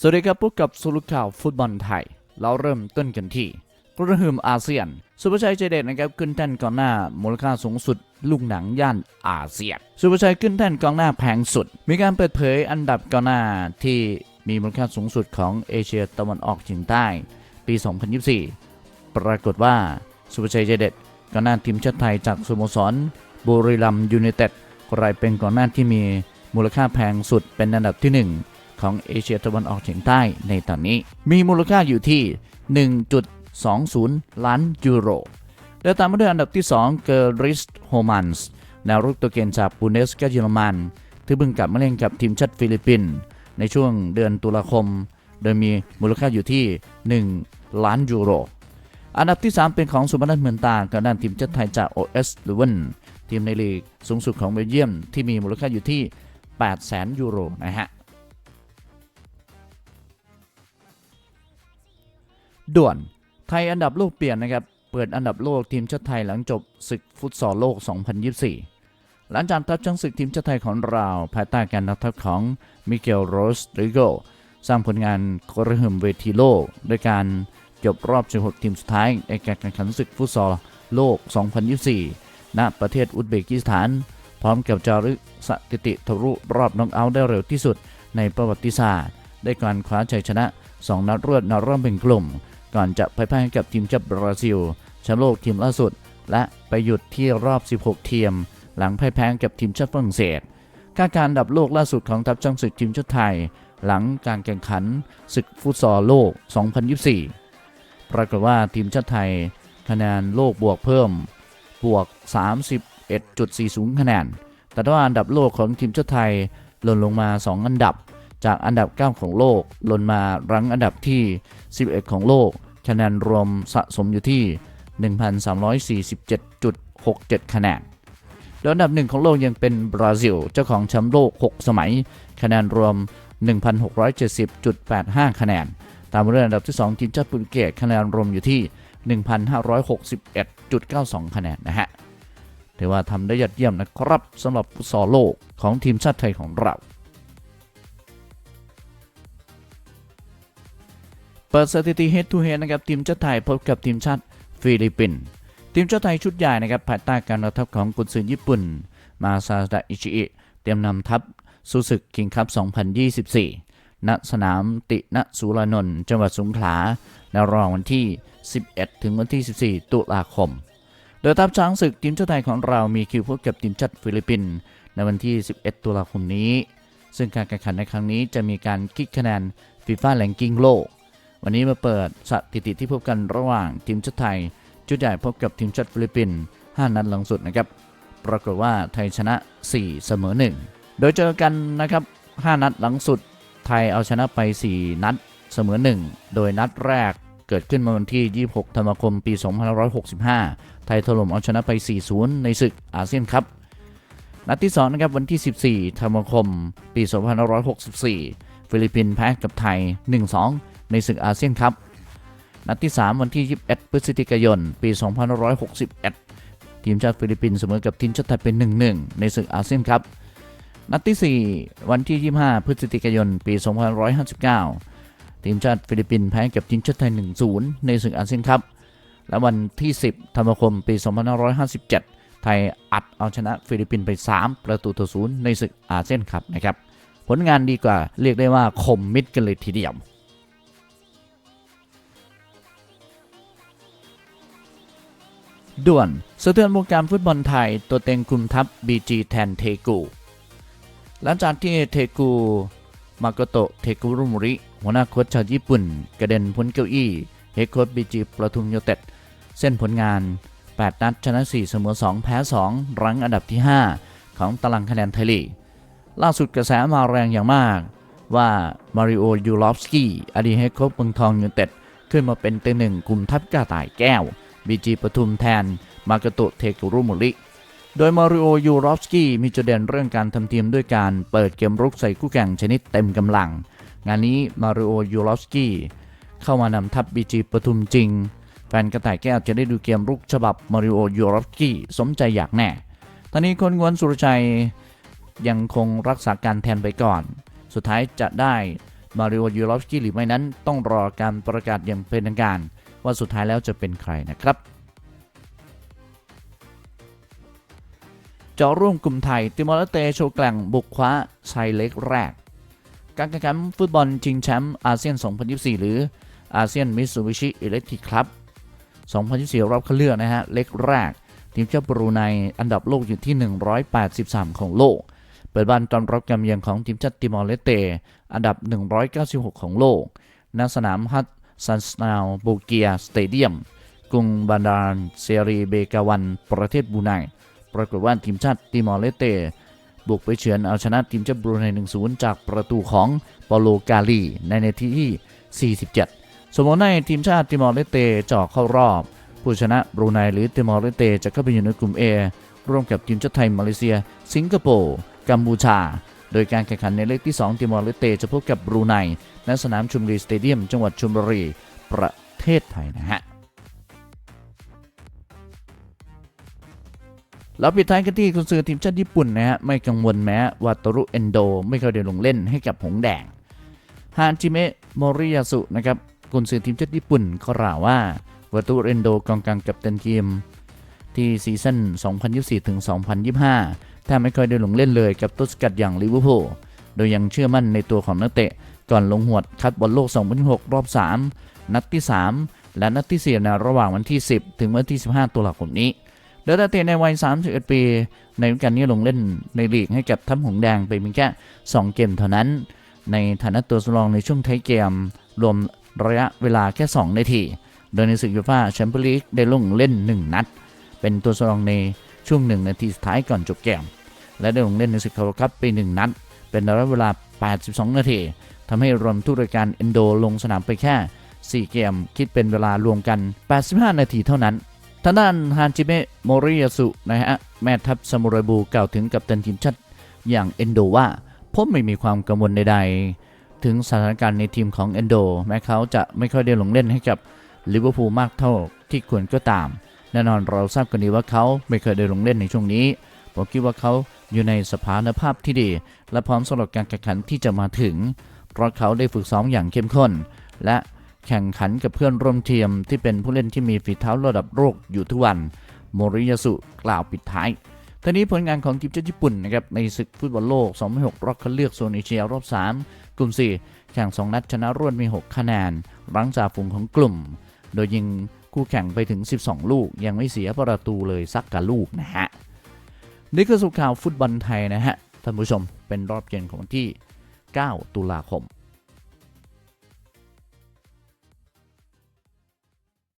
สวัสดีครับพบกับสรุปข่าวฟุตบอลไทย เราเริ่มต้นกันที่กระหึ่มอาเซียน สุภาชัยใจเด็ดนะครับขึ้นแท่นกองหน้ามูลค่าสูงสุด ลูกหนังย่านอาเซียน สุภาชัยขึ้นแท่นกองหน้าแพงสุด มีการเปิดเผยอันดับกองหน้าที่มีมูลค่าสูงสุดของเอเชียตะวันออกเฉียงใต้ปี 2024 ปรากฏว่าสุภาชัยใจเด็ดกองหน้าทีมชาติไทยจากสโมสรบุรีรัมย์ยูไนเต็ดกลายเป็นกองหน้าที่มีมูลค่าแพงสุดเป็นอันดับที่หนึ่ง ของเอเชียตะวันออกเฉียงใต้ในตอนนี้ มีมูลค่าอยู่ที่ 1.20 ล้านยูโรและตามมาด้วยอันดับที่ 2 เกอริสโฮมันส์แนวรุกตัวเกณฑ์จากบูเนสกาเยอรมัน ที่เพิ่งกลับมาเล่นกับทีมชาติฟิลิปปินส์ในช่วงเดือนตุลาคม โดยมีมูลค่าอยู่ที่ 1 ล้านยูโร อันดับที่ 3 เป็นของสุพนัทเหมือนตากับด้านทีมชาติไทยจาก OS หรือวันทีมในลีกสูงสุดของเบลเยียมที่มีมูลค่าอยู่ที่ 8 0 0 0 0 0ยูโรนะฮะ ด่วน ไทยอันดับโลกเปลี่ยนนะครับ เปิดอันดับโลกทีมชาติไทยหลังจบศึกฟุตซอลโลก 2024 หลังจากทัพช้างศึกทีมชาติไทยของเราภายใต้การนำทัพของมิเกลโรสริโกสร้างผลงานกระหึ่มเวทีโลกด้วยการจบรอบ 16 ทีมสุดท้ายในการแข่งขันศึกฟุตซอลโลก 2024 ณ ประเทศอุซเบกิสถาน พร้อมกับจารึกสถิติทะลุรอบน็อกเอาท์ได้เร็วที่สุดในประวัติศาสตร์ ได้การคว้าชัยชนะ 2 นัดรวดในรอบเป็นกลุ่ม ก่อนจะพ่ายแพ้ให้กับทีมชาติบราซิลแชมป์โลกทีมล่าสุด และไปหยุดที่รอบ 16 ทีม หลังพ่ายแพ้กับทีมชาติฝรั่งเศสคาดการันดับโลกล่าสุดของทัพช้างศึกทีมชาติไทย หลังการแข่งขันศึกฟุตซอลโลก 2024 ปรากฏว่าทีมชาติไทย คะแนนโลกบวกเพิ่ม บวก 31.40 คะแนน แต่ว่าอันดับโลกของทีมชาติไทยหล่นลงมา 2 อันดับ จากอันดับ 9 ของโลกลนมารั้งอันดับที่ 11 ของโลก คะแนนรวมสะสมอยู่ที่ 1,347.67 คะแนนโดยอันดับหนึ่งของโลกยังเป็นบราซิล เจ้าของแชมป์โลก 6 สมัย คะแนนรวม 1,670.85 คะแนน ตามมาด้วยอันดับที่ 2 ทีมชาติโปรตุเกสคะแนนรวมอยู่ที่ 1,561.92 คะแนนนะฮะถือว่าทำได้ยอดเยี่ยมนะครับสำหรับฟุตซอลโลกของทีมชาติไทยของเรา เปิดสถิติ head to head นะครับทีมชาติไทยพบกับทีมชาติฟิลิปปินส์ทีมชาติไทยชุดใหญ่นะครับภายใต้การนำทัพของกุนซือญี่ปุ่น มาซาดะอิชิอิเตรียมนำทัพสู้ศึกคิงคัพ 2024 ณ สนามติณสุรนนท์จังหวัดสงขลาในระหว่างวันที่ 11 ถึงวันที่ 14 ตุลาคม โดยทัพช้างศึกทีมชาติไทยของเรามีคิวพบกับทีมชาติฟิลิปปินส์ในวันที่ 11 ตุลาคมนี้ ซึ่งการแข่งขันในครั้งนี้จะมีการคิดคะแนนฟีฟ่าแ a งกิ้งโลก วันนี้มาเปิดสถิติที่พบกันระหว่างทีมชาติไทย ชุดใหญ่พบกับทีมชาติฟิลิปปินส์5นัดหลังสุดนะครับ ปรากฏว่าไทยชนะ 4 เสมอ 1 โดยเจอกันนะครับ 5 นัดหลังสุด ไทยเอาชนะไป 4 นัดเสมอ 1 โดยนัดแรกเกิดขึ้นเมื่อวันที่ 26 ธันวาคม ปี 2565 ไทยถล่มเอาชนะไป 4-0 ในศึกอาเซียนคัพนัดที่ 2 นะครับ วันที่ 14 ธันวาคม ปี 2564 ฟิลิปปินส์แพ้กับไทย 1-2 ในศึกอาเซียนคัพนัดที่ 3 วันที่ 21 พฤศจิกายน ปี 2561 ทีมชาติฟิลิปปินส์เสมอกับทีมชาติไทยเป็น 1-1 ในศึกอาเซียนคัพนัดที่ 4 วันที่ 25 พฤศจิกายน ปี 2559 ทีมชาติฟิลิปปินส์แพ้กับทีมชาติไทย 1-0 ในศึกอาเซียนคัพและวันที่ 10 ธันวาคม ปี 2557 ไทยอัดเอาชนะฟิลิปปินส์ไป 3 ประตูต่อศูนย์ในศึกอาเซียนคัพนะครับ ผลงานดีกว่าเรียกได้ว่าคมมิดกันเลยทีเดียว ด่วนสะเทือนวงการฟุตบอลไทย ตัวเต็งคุมทัพ BG แทนเทกู หลังจากที่เทกูมาโกโตะเทกุรุมุริ หัวหน้าโค้ชชาวญี่ปุ่น กระเด็นพ้นเก้าอี้เฮดโค้ชบีจีประทุมยูไนเต็ด เส้นผลงาน 8 นัดชนะ 4 เสมอ 2 แพ้ 2 รั้งอันดับที่ 5 ของตารางคะแนนไทยลีกล่าสุดกระแสมาแรงอย่างมาก ว่ามาริโอยูลอฟสกี้อดีตเฮดโค้ชเมืองทองยูไนเต็ด ขึ้นมาเป็นเต็งหนึ่งกลุ่มทัพกระต่ายแก้ว บีจีปทุมแทน มาโกโตเทกุรุมุริ โดยมาริโอยูรอฟสกี้มีจุดเด่นเรื่องการทำทีมด้วยการเปิดเกมรุกใส่คู่แข่งชนิดเต็มกำลัง งานนี้มาริโอยูรอฟสกี้เข้ามานำทัพบีจีปทุมจริง แฟนกระต่ายแก้วจะได้ดูเกมรุกฉบับมาริโอยูรอฟสกี้สมใจอยากแน่ ตอนนี้คนกวนสุรชัยยังคงรักษาการแทนไปก่อน สุดท้ายจะได้มาริโอยูรอฟสกี้หรือไม่นั้นต้องรอการประกาศอย่างเป็นทางการ ว่าสุดท้ายแล้วจะเป็นใครนะครับจาะร่วมกลุ่มไทย ติมอร์เลเตโชว์แกล่งบุกคว้าชัยเล็กแรก การแข่งขันฟุตบอลชิงแชมป์อาเซียน 2024 หรืออาเซียนมิตซูบิชิอิเล็กทริกครับ 2024 รอบคัดเลือกนะฮะ เล็กแรก ทีมชาติบรูไนอันดับโลกอยู่ที่ 183 ของโลก เปิดบ้านต้อนรับการเยือนของทีมชาติติมอร์เลสเต อันดับ 196 ของโลกณสนามฮัต ซันสนาวโบเกียสเตเดียมกรุงบานดารเซรีเบกาวัน ประเทศบูไนปรากฏว่าทีมชาติติมอร์เลสเตบุกไปเฉือนเอาชนะทีมชาติบรูไน1-0 จากประตูของปอโลกาลีในนาทีที่ 47 สมมติในทีมชาติติมอร์เลสเตเจาะเข้ารอบ ผู้ชนะบรูไนหรือติมอร์เลสเตจะเข้าไปอยู่ในกลุ่ม A ร่วมกับทีมชาติไทยมาเลเซีย สิงคโปร์กัมพูชา โดยการแข่งขันในเลขที่ 2 ติมอร์เลสเตจะพบกับบรูไนณสนามชุมรีสเตเดียม จังหวัดชลบุรี ประเทศไทยนะฮะแล้วปิดท้ายกันที่กุนซือทีมชาติญี่ปุ่นนะฮะไม่กังวลแม้วาตารุเอนโด ไม่เคยได้ลงเล่นให้กับหงแดงฮานจิเมะโมริยาสุนะครับกุนซือทีมชาติญี่ปุ่นก็กล่าวว่าวาตารุเอนโดกองกลางกัปตันทีมที่ซีซั่น 2024ถึง2025 แทบไม่เคยได้ลงเล่นเลยกับต้นสกัดอย่างลิเวอร์พูลโดยยังเชื่อมั่นในตัวของนักเตะ ก่อนลงหวดคัดบอลโลก 2026รอบ 3 นัดที่ 3 และนัดที่ 4 ในระหว่างวันที่ 10 ถึงวันที่ 15 ตุลาคมนี้โดยนักเตะในวัย 31 ปี ในฤดูกาลนี้ลงเล่นในลีกให้กับทัพหงส์แดงไปเพียงแค่ 2 เกมเท่านั้น ในฐานะตัวสำรองในช่วงท้ายเกม รวมระยะเวลาแค่ 2 นาที โดยในศึกยูฟ่าแชมเปี้ยนลีกได้ลงเล่น 1 นัด เป็นตัวสำรองในช่วง 1 นาทีสุดท้ายก่อนจบเกม และได้ลงเล่นในศึกคาราคัพไป1นัด เป็นระยะเวลา 82 นาทีทำให้รวมทุกรายการเอนโดลงสนามไปแค่ 4 เกม คิดเป็นเวลารวมกัน 85 นาทีเท่านั้นทางด้านฮานจิเมะโมริยาสุนะฮะแม่ทัพซามูไรบูกล่าวถึงกับตันทีมชาติอย่างเอนโดว่าผมไม่มีความกังวลใดๆ ถึงสถานการณ์ในทีมของเอนโดแม้เขาจะไม่ค่อยได้ลงเล่นให้กับลิเวอร์พูลมากเท่าที่ควรก็ตาม แน่นอนเราทราบกันดีว่าเขาไม่เคยได้ลงเล่นในช่วงนี้ ผมคิดว่าเขา อยู่ในสภานภาพที่ดี และพร้อมสำหรับการแข่งขันที่จะมาถึง เพราะเขาได้ฝึกซ้อมอย่างเข้มข้น และแข่งขันกับเพื่อนร่วมทีมที่เป็นผู้เล่นที่มีฝีเท้าระดับโลกอยู่ทุกวัน โมริยาสุกล่าวปิดท้ายทีนี้ผลงานของทีมชาติญี่ปุ่นนะครับในศึกฟุตบอลโลก 2006 รอบคัดเลือกโซนเอเชียรอบ 3 กลุ่ม 4 แข่ง 2 นัดชนะรวดมี 6 คะแนนหลังจากฝูงของกลุ่ม โดยยิงคู่แข่งไปถึง 12 ลูก ยังไม่เสียประตูเลยสักกะลูกนะฮะ นี่คือสุข่าวฟุตบอลไทยนะฮะท่านผู้ชมเป็นรอบเย็นของวันที่ 9 ตุลาคม